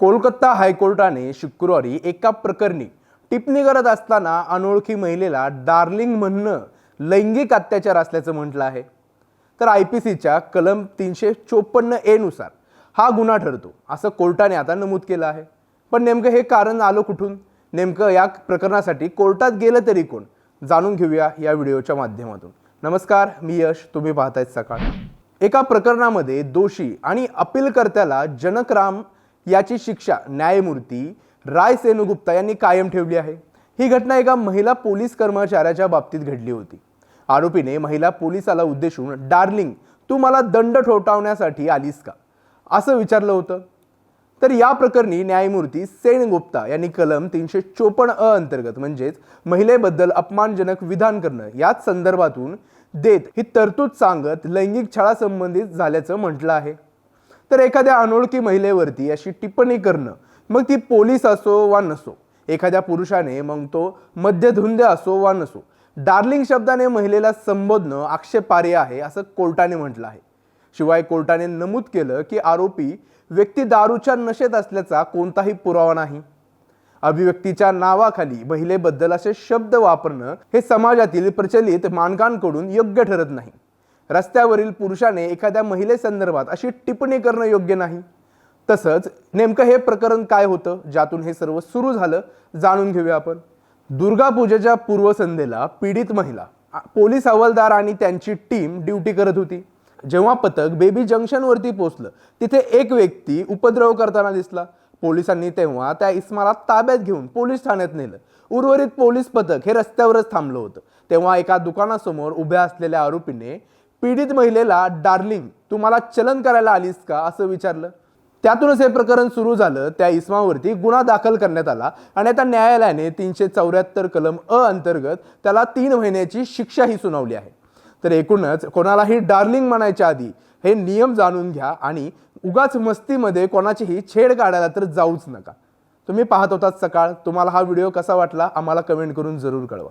कोलकाता हायकोर्टाने शुक्रवारी एका प्रकरणी टिप्पणी करत असताना अनोळखी महिलेला डार्लिंग म्हणणं लैंगिक अत्याचार असल्याचं म्हटलं आहे. तर आय पी सीच्या कलम तीनशे चोपन्न एनुसार हा गुन्हा ठरतो असं कोर्टाने आता नमूद केलं आहे. पण नेमकं हे कारण आलं कुठून? नेमकं या प्रकरणासाठी कोर्टात गेलं तरी कोण? जाणून घेऊया या व्हिडिओच्या माध्यमातून. नमस्कार मी यश तुम्ही पाहतायत सकाळ. एका प्रकरणामध्ये दोषी आणि अपीलकर्त्याला जनकराम याची शिक्षा न्यायमूर्ती राय सेनुगुप्ता यांनी कायम ठेवली आहे. ही घटना एका महिला पोलीस कर्मचाऱ्याच्या बाबतीत घडली होती. आरोपीने महिला पोलिसाला उद्देशून डार्लिंग तू मला दंड ठोठावण्यासाठी आलीस का? असं विचारलं होतं. तर या प्रकरणी न्यायमूर्ती सेनगुप्ता यांनी कलम तीनशे चोपन्न अ अंतर्गत म्हणजेच महिलेबद्दल अपमानजनक विधान करणं याच संदर्भातून देत ही तरतूद सांगत लैंगिक छळासंबंधित झाल्याचं म्हटलं आहे. तर एखाद्या अनोळखी महिलेवरती अशी टिप्पणी करणं मग ती पोलीस असो वा नसो एखाद्या पुरुषाने मग तो मध्यधुंद असो वा नसो डार्लिंग शब्दाने महिलेला संबोधणं आक्षेपार्ह आहे असं कोर्टाने म्हटलं आहे. शिवाय कोर्टाने नमूद केलं की आरोपी व्यक्ती दारूच्या नशेत असल्याचा कोणताही पुरावा नाही. अभिव्यक्तीच्या नावाखाली महिलेबद्दल असे शब्द वापरणं हे समाजातील प्रचलित मानकांकडून योग्य ठरत नाही. रस्त्यावरील पुरुषाने एखाद्या महिलेसंदर्भात अशी टिप्पणी करणं योग्य नाही. तसंच नेमकं हे प्रकरण काय होतं? ज्यातून हे सर्व सुरू झालं जाणून घेऊया आपण. दुर्गा पूजेच्या पूर्वसंध्येला पीडित महिला पोलीस हवालदार आणि त्यांची टीम ड्युटी करत होती. जेव्हा पथक बेबी जंक्शनवरती पोहोचलं तिथे एक व्यक्ती उपद्रव करताना दिसला. पोलिसांनी तेव्हा त्या इस्माला ताब्यात घेऊन पोलीस ठाण्यात नेलं. उर्वरित पोलीस पथक हे रस्त्यावरच थांबलं होतं. तेव्हा एका दुकानासमोर उभ्या असलेल्या आरोपीने पीडित महिलेला डार्लिंग तू मला चलन करायला आलीस का? असं विचारलं. त्यातूनच हे प्रकरण सुरू झालं. त्या इस्मावरती गुन्हा दाखल करण्यात आला आणि आता न्यायालयाने तीनशे चौऱ्याहत्तर कलम अ अंतर्गत त्याला तीन महिन्याची शिक्षाही सुनावली आहे. तर एकूणच कोणालाही डार्लिंग म्हणायच्या आधी हे नियम जाणून घ्या आणि उगाच मस्तीमध्ये कोणाचीही छेड काढायला तर जाऊच नका. तुम्ही पाहत होतात सकाळ. तुम्हाला हा व्हिडिओ कसा वाटला? आम्हाला कमेंट करून जरूर कळवा.